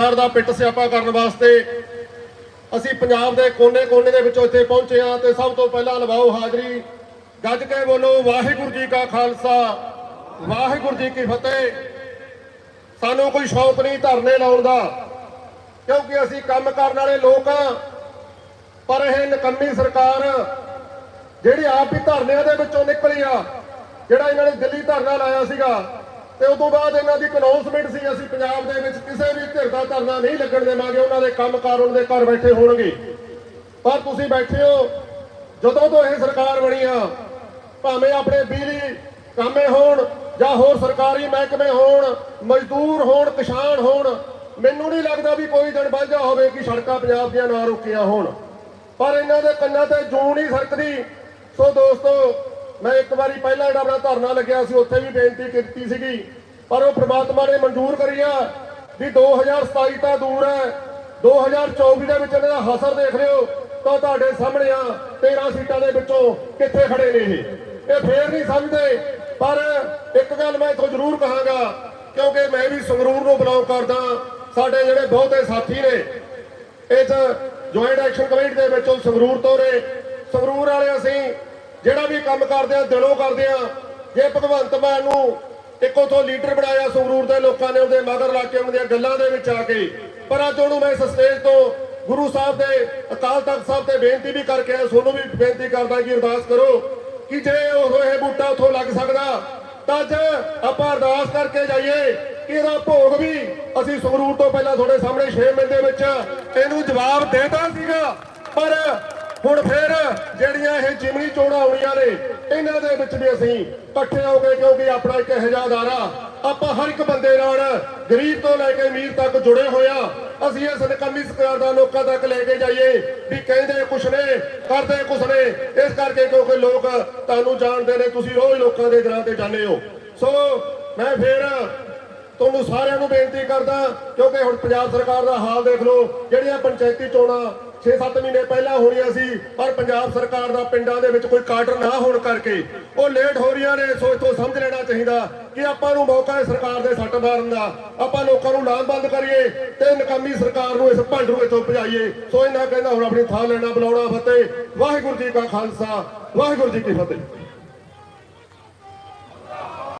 ਸਰਕਾਰ ਦਾ ਪਿੱਟ ਸਿਆਪਾ ਕਰਨ ਵਾਸਤੇ ਅਸੀਂ ਪੰਜਾਬ ਦੇ ਕੋਨੇ-ਕੋਨੇ ਦੇ ਵਿੱਚੋਂ ਇੱਥੇ ਪਹੁੰਚੇ ਹਾਂ ਤੇ ਸਭ ਤੋਂ ਪਹਿਲਾਂ ਲਵਾਓ ਹਾਜ਼ਰੀ। ਗੱਜ ਕੇ ਬੋਲੋ, ਵਾਹਿਗੁਰੂ ਜੀ ਕਾ ਖਾਲਸਾ, ਵਾਹਿਗੁਰੂ ਜੀ ਕੀ ਫਤਿਹ। ਸਾਨੂੰ ਕੋਈ ਸ਼ੌਕ ਨਹੀਂ ਧਰਨੇ ਲਾਉਣ ਦਾ, ਕਿਉਂਕਿ ਅਸੀਂ ਕੰਮ ਕਰਨ ਵਾਲੇ ਲੋਕ ਹਾਂ। ਪਰ ਇਹ ਨਕੰਮੀ ਸਰਕਾਰ ਜਿਹੜੀ ਆਪ ਹੀ ਧਰਨਿਆਂ ਦੇ ਵਿੱਚੋਂ ਨਿਕਲੀ ਆ, ਜਿਹੜਾ ਇਹਨਾਂ ਨੇ ਦਿੱਲੀ ਧਰਨਾ ਲਾਇਆ ਸੀਗਾ ਤੇ ਉਸ ਤੋਂ ਬਾਅਦ ਇਹਨਾਂ ਦੀ ਅਨਾਉਂਸਮੈਂਟ ਸੀ, ਅਸੀਂ ਪੰਜਾਬ ਦੇ ਵਿੱਚ ਕਿਸੇ ਵੀ ਧਿਰ ਦਾ ਧਰਨਾ ਨਹੀਂ ਲੱਗਣ ਦੇਵਾਂਗੇ, ਉਹਨਾਂ ਦੇ ਕੰਮ ਕਾਰ ਉਹਨਾਂ ਦੇ ਘਰ ਬੈਠੇ ਹੋਣਗੇ। ਪਰ ਤੁਸੀਂ ਬੈਠੇ ਹੋ, ਜਦੋਂ ਤੋਂ ਇਹ ਸਰਕਾਰ ਬਣੀ ਆ, ਭਾਵੇਂ ਆਪਣੇ ਬਿਜਲੀ ਕਾਮੇ ਹੋਣ ਜਾਂ ਹੋਰ ਸਰਕਾਰੀ ਮਹਿਕਮੇ ਹੋਣ, ਮਜ਼ਦੂਰ ਹੋਣ, ਕਿਸਾਨ ਹੋਣ, ਮੈਨੂੰ ਨਹੀਂ ਲੱਗਦਾ ਵੀ ਕੋਈ ਦਿਨ ਵਾਂਝਾ ਹੋਵੇ ਕਿ ਸੜਕਾਂ ਪੰਜਾਬ ਦੀਆਂ ਨਾ ਰੁਕੀਆਂ ਹੋਣ। ਪਰ ਇਹਨਾਂ ਦੇ ਕੰਨਾਂ ਤੇ ਜੂੰ ਨਹੀਂ ਸਰਕਦੀ। ਸੋ ਦੋਸਤੋ ਮੈਂ ਇੱਕ ਵਾਰੀ ਪਹਿਲਾਂ ਜਿਹੜਾ ਆਪਣਾ ਧਰਨਾ ਲੱਗਿਆ ਸੀ, ਉੱਥੇ ਵੀ ਬੇਨਤੀ ਕੀਤੀ ਸੀਗੀ, ਪਰ ਉਹ ਪ੍ਰਮਾਤਮਾ ਨੇ ਮਨਜ਼ੂਰ ਕਰੀ ਆ ਵੀ 2027 ਤਾਂ ਦੂਰ ਹੈ 2024 ਦੇ ਵਿੱਚ ਇਹਨਾਂ ਦਾ ਹਸਰ ਦੇਖ ਲਿਓ, ਤਾਂ ਤੁਹਾਡੇ ਸਾਹਮਣੇ ਆ 13 ਸੀਟਾਂ ਦੇ ਵਿੱਚੋਂ ਕਿੱਥੇ ਖੜੇ ਨੇ ਇਹ। ਇਹ ਫੇਰ ਨਹੀਂ ਸਮਝਦੇ, ਪਰ ਇੱਕ ਗੱਲ ਮੈਂ ਇੱਥੋਂ ਜ਼ਰੂਰ ਕਹਾਂਗਾ, ਕਿਉਂਕਿ ਮੈਂ ਵੀ ਸੰਗਰੂਰ ਨੂੰ ਬਿਲੋਂਗ ਕਰਦਾ, ਸਾਡੇ ਜਿਹੜੇ ਬਹੁਤੇ ਸਾਥੀ ਨੇ ਇਸ ਜੁਆਇੰਟ ਐਕਸ਼ਨ ਕਮੇਟੀ ਦੇ ਵਿੱਚੋਂ ਸੰਗਰੂਰ ਤੋਂ ਨੇ ਸੰਗਰੂਰ ਵਾਲੇ ਅਸੀਂ ਜਿਹੜਾ ਵੀ ਕੰਮ ਕਰਦੇ ਆ, ਦਿਲੋਂ ਕਰਦੇ ਆ। ਜੇ ਭਗਵੰਤ ਮਾਨ ਨੂੰ ਇੱਕੋ ਤੋਂ ਲੀਡਰ ਬਣਾਇਆ ਸੰਗਰੂਰ ਦੇ ਲੋਕਾਂ ਨੇ, ਉਹਦੇ ਮਗਰ ਲਾ ਕੇ ਉਹਨਾਂ ਗੱਲਾਂ ਦੇ ਵਿੱਚ ਆ ਕੇ। ਪਰ ਅੱਜ ਉਹਨੂੰ ਮੈਂ ਇਸ ਸਟੇਜ ਤੋਂ ਗੁਰੂ ਸਾਹਿਬ ਦੇ, ਅਕਾਲ ਤਖਤ ਸਾਹਿਬ ਤੇ ਬੇਨਤੀ ਵੀ ਕਰਕੇ ਆਇਆ ਤੁਹਾਨੂੰ ਵੀ ਬੇਨਤੀ ਕਰਦਾ ਕਿ ਅਰਦਾਸ ਕਰੋ ਕਿ ਜੇ ਉਹ ਇਹ ਬੂਟਾ ਉੱਥੋਂ ਲੱਗ ਸਕਦਾ, ਤਾਂ ਅੱਜ ਆਪਾਂ ਅਰਦਾਸ ਕਰਕੇ ਜਾਈਏ ਕਿ ਇਹਦਾ ਭੋਗ ਵੀ ਅਸੀਂ ਸੰਗਰੂਰ ਤੋਂ ਪਹਿਲਾਂ ਤੁਹਾਡੇ ਸਾਹਮਣੇ 6 ਮਿੰਟ ਦੇ ਵਿੱਚ ਇਹਨੂੰ ਜਵਾਬ ਦੇਤਾ ਸੀਗਾ। ਪਰ ਹੁਣ ਫੇਰ ਜਿਹੜੀ ਜਿਮਨੀ ਚੋਣਾਂ ਆਉਣੀਆਂ ਨੇ, ਇਹਨਾਂ ਦੇ ਵਿੱਚ ਵੀ ਅਸੀਂ ਇਕੱਠੇ ਹੋ ਕੇ ਕਿਉਂਕਿ ਆਪਣਾ ਇੱਕ ਹਜ਼ਾਦਾਰਾ ਆਪਾਂ ਹਰ ਇੱਕ ਬੰਦੇ ਨਾਲ ਗਰੀਬ ਤੋਂ ਲੈ ਕੇ ਅਮੀਰ ਤੱਕ ਜੁੜੇ ਹੋਇਆ ਅਸੀਂ ਇਸ ਨਕਮੀ ਸਰਕਾਰ ਦਾ ਲੋਕਾਂ ਤੱਕ ਲੈ ਕੇ ਜਾਈਏ ਵੀ ਕਹਿੰਦੇ ਕੁਛ ਨੇ, ਕਰਦੇ ਕੁਛ ਨੇ। ਇਸ ਕਰਕੇ ਕਿਉਂਕਿ ਲੋਕ ਤੁਹਾਨੂੰ ਜਾਣਦੇ ਨੇ, ਤੁਸੀਂ ਰੋਜ਼ ਲੋਕਾਂ ਦੇ ਦਿਲਾਂ ਤੇ ਜਾਂਦੇ ਹੋ। ਸੋ ਮੈਂ ਫੇਰ ਤੁਹਾਨੂੰ ਸਾਰਿਆਂ ਨੂੰ ਬੇਨਤੀ ਕਰਦਾ, ਕਿਉਂਕਿ ਹੁਣ ਪੰਜਾਬ ਸਰਕਾਰ ਦਾ ਹਾਲ ਦੇਖ ਲਓ, ਜਿਹੜੀਆਂ ਪੰਚਾਇਤੀ ਚੋਣਾਂ 6-7 ਮਹੀਨੇ ਪਹਿਲਾਂ ਹੋਣੀਆਂ ਸੀ, ਪਰ ਪੰਜਾਬ ਸਰਕਾਰ ਦਾ ਪਿੰਡਾਂ ਦੇ ਵਿੱਚ ਕੋਈ ਕਾਡਰ ਨਾ ਹੋਣ ਕਰਕੇ ਉਹ ਲੇਟ ਹੋ ਰਹੀਆਂ ਨੇ, ਸੋ ਇਥੋਂ ਸਮਝ ਲੈਣਾ ਚਾਹੀਦਾ ਕਿ ਆਪਾਂ ਨੂੰ ਮੌਕਾ ਹੈ ਸਰਕਾਰ ਦੇ ਸੱਟ ਮਾਰਨ ਦਾ। ਆਪਾਂ ਲੋਕਾਂ ਨੂੰ ਲਾਮਬੰਦ ਕਰੀਏ ਤੇ ਨਕਾਮੀ ਸਰਕਾਰ ਨੂੰ ਇਸ ਭੰਡ ਨੂੰ ਇਥੋਂ ਭਜਾਈਏ। ਸੋ ਇਹਨਾਂ ਕਹਿੰਦਾ ਹੁਣ ਆਪਣੀ ਥਾਂ ਲੈਣਾ, ਬੁਲਾਉਣਾ ਫਤਿਹ। ਵਾਹਿਗੁਰੂ ਜੀ ਕਾ ਖਾਲਸਾ, ਵਾਹਿਗੁਰੂ ਜੀ ਕੀ ਫਤਿਹ।